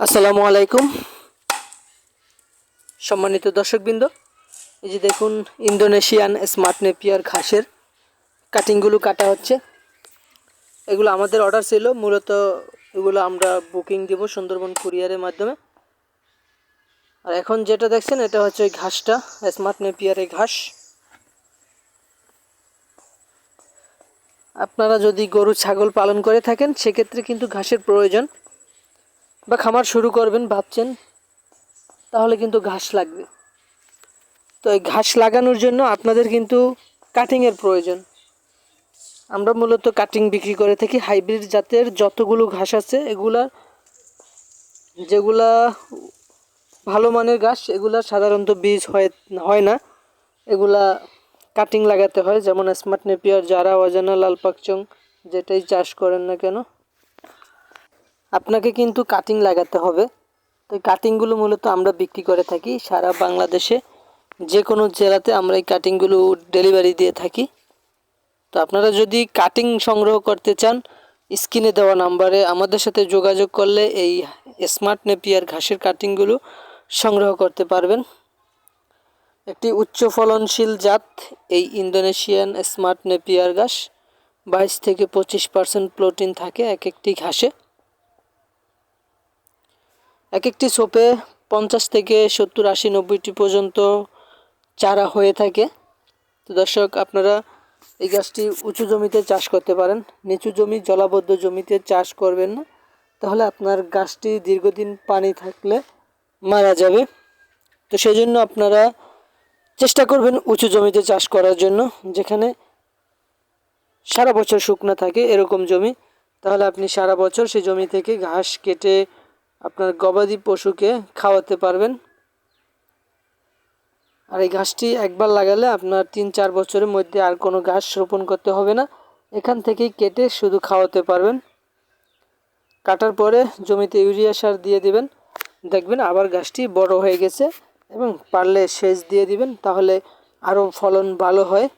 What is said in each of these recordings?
আসসালামু আলাইকুম। সম্মানিত দর্শকবৃন্দ, এই যে দেখুন ইন্দোনেশিয়ান স্মার্ট নেপিয়ার ঘাসের কাটিংগুলো কাটা হচ্ছে। এগুলো আমাদের অর্ডার ছিল, মূলত এগুলো আমরা বুকিং দিব সুন্দরবন কুরিয়ারের মাধ্যমে। আর এখন যেটা দেখছেন, এটা হচ্ছে ওই ঘাসটা, স্মার্ট নেপিয়ারের ঘাস। আপনারা যদি গরু, ছাগল পালন করে থাকেন, সেক্ষেত্রে কিন্তু ঘাসের প্রয়োজন। বা খামার শুরু করবেন ভাবছেন, তাহলে কিন্তু ঘাস লাগবে। তো এই ঘাস লাগানোর জন্য আপনাদের কিন্তু কাটিংয়ের প্রয়োজন। আমরা মূলত কাটিং বিক্রি করে থাকি। হাইব্রিড জাতের যতগুলো ঘাস আছে, এগুলা যেগুলা ভালো মানের ঘাস, এগুলা সাধারণত বীজ হয় হয় না। এগুলা কাটিং লাগাতে হয়, যেমন স্মার্ট নেপিয়ার যারা অজানা লাল পাকচং যেটাই চাষ করেন না কেন। আপনাকে কিন্তু কাটিং লাগাতে হবে। তো কাটিংগুলো মূলত আমরা বিক্রি করে থাকি সারা বাংলাদেশে। যে কোনো জেলাতে আমরা এই কাটিংগুলো ডেলিভারি দিয়ে থাকি। তো আপনারা যদি কাটিং সংগ্রহ করতে চান, স্ক্রিনে দেওয়া নাম্বারে আমাদের সাথে যোগাযোগ করলে এই স্মার্ট নেপিয়ার ঘাসের কাটিংগুলো সংগ্রহ করতে পারবেন। একটি উচ্চ ফলনশীল জাত, এই ইন্দোনেশিয়ান স্মার্ট নেপিয়ার ঘাস। বাইশ থেকে পঁচিশ পার্সেন্ট প্রোটিন থাকে এক একটি ঘাসে। এক একটি সোপে পঞ্চাশ থেকে সত্তর, আশি, নব্বইটি পর্যন্ত চারা হয়ে থাকে। তো দর্শক, আপনারা এই গাছটি উঁচু জমিতে চাষ করতে পারেন। নিচু জমি, জলাবদ্ধ জমিতে চাষ করবেন না। তাহলে আপনার গাছটি দীর্ঘদিন পানি থাকলে মারা যাবে। তো সেই জন্য আপনারা চেষ্টা করবেন উঁচু জমিতে চাষ করার জন্য, যেখানে সারা বছর শুকনো থাকে এরকম জমি। তাহলে আপনি সারা বছর সেই জমি থেকে ঘাস কেটে আপনার গবাদি পশুকে খাওয়াতে পারবেন। আর এই ঘাসটি একবার লাগালে আপনার তিন চার বছরের মধ্যে আর কোনো ঘাস রোপণ করতে হবে না। এখান থেকেই কেটে শুধু খাওয়াতে পারবেন। কাটার পরে জমিতে ইউরিয়া সার দিয়ে দিবেন। দেখবেন আবার গাছটি বড় হয়ে গেছে এবং পারলে সেচ দিয়ে দিবেন, তাহলে আরও ফলন ভালো হয়।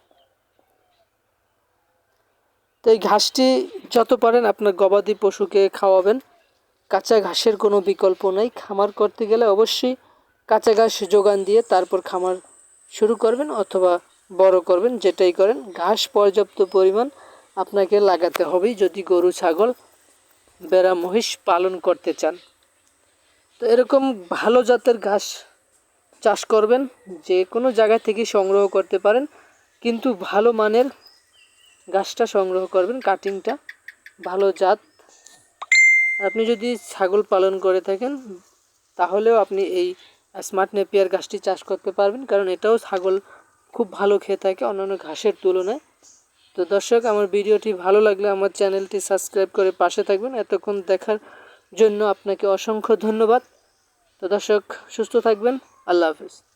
তো এই ঘাসটি যত পারেন আপনার গবাদি পশুকে খাওয়াবেন। কাঁচা ঘাসের কোনো বিকল্প নেই। খামার করতে গেলে অবশ্যই কাঁচা ঘাস যোগান দিয়ে তারপর খামার শুরু করবেন অথবা বড় করবেন, যেটাই করেন। ঘাস পর্যাপ্ত পরিমাণ আপনাকে লাগাতে হবেই যদি গরু, ছাগল বেড়া মহিষ পালন করতে চান। তো এরকম ভালো জাতের ঘাস চাষ করবেন, যে কোনো জায়গা থেকে সংগ্রহ করতে পারেন, কিন্তু ভালো মানের গাছটা সংগ্রহ করবেন, কাটিংটা। ভালো জাত আপনি যদি ছাগল পালন করে থাকেন, তাহলেও আপনি এই স্মার্ট নেপিয়ার গাছটি চাষ করতে পারবেন। কারণ এটাও ছাগল খুব ভালো খেয়ে থাকে অন্যান্য ঘাসের তুলনায়। তো দর্শক, আমার ভিডিওটি ভালো লাগলে আমার চ্যানেলটি সাবস্ক্রাইব করে পাশে থাকবেন। এতক্ষণ দেখার জন্য আপনাকে অসংখ্য ধন্যবাদ। তো দর্শক, সুস্থ থাকবেন। আল্লাহ হাফিজ।